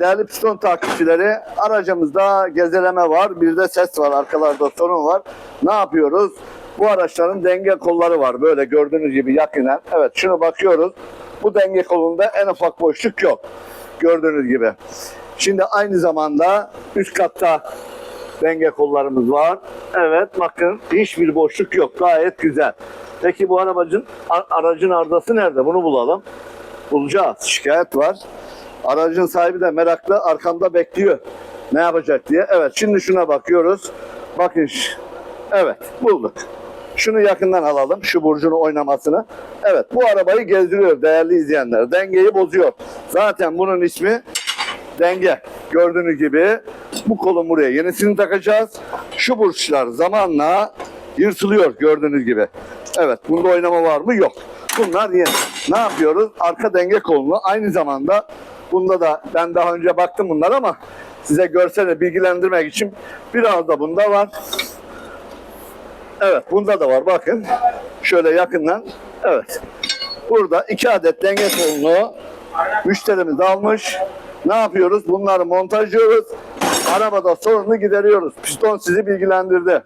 Değerli piston takipçileri aracımızda gezeleme var. Bir de ses var. Arkalarda sorun var. Ne yapıyoruz? Bu araçların denge kolları var. Böyle gördüğünüz gibi yakinen. Evet şunu bakıyoruz. Bu denge kolunda en ufak boşluk yok. Gördüğünüz gibi. Şimdi aynı zamanda üst katta denge kollarımız var. Evet bakın hiçbir boşluk yok. Gayet güzel. Peki bu aracın aracın ardası nerede? Bunu bulalım. Bulacağız. Şikayet var. Aracın sahibi de meraklı arkamda bekliyor. Ne yapacak diye. Evet şimdi şuna bakıyoruz. Bakın. Evet bulduk. Şunu yakından alalım. Şu burcunu oynamasını. Evet bu arabayı gezdiriyor değerli izleyenler. Dengeyi bozuyor. Zaten bunun ismi denge. Gördüğünüz gibi bu kolun buraya yenisini takacağız. Şu burçlar zamanla yırtılıyor gördüğünüz gibi. Evet bunda oynama var mı? Yok. Bunlar yeni. Ne yapıyoruz? Arka denge kolunu aynı zamanda bunda da ben daha önce baktım bunlar ama size görsele bilgilendirmek için biraz da bunda var. Evet bunda da var bakın. Şöyle yakından. Evet. Burada iki adet denge kolunu müşterimiz almış. Ne yapıyoruz? Bunları montajlıyoruz. Arabada sorunu gideriyoruz. Piston sizi bilgilendirdi.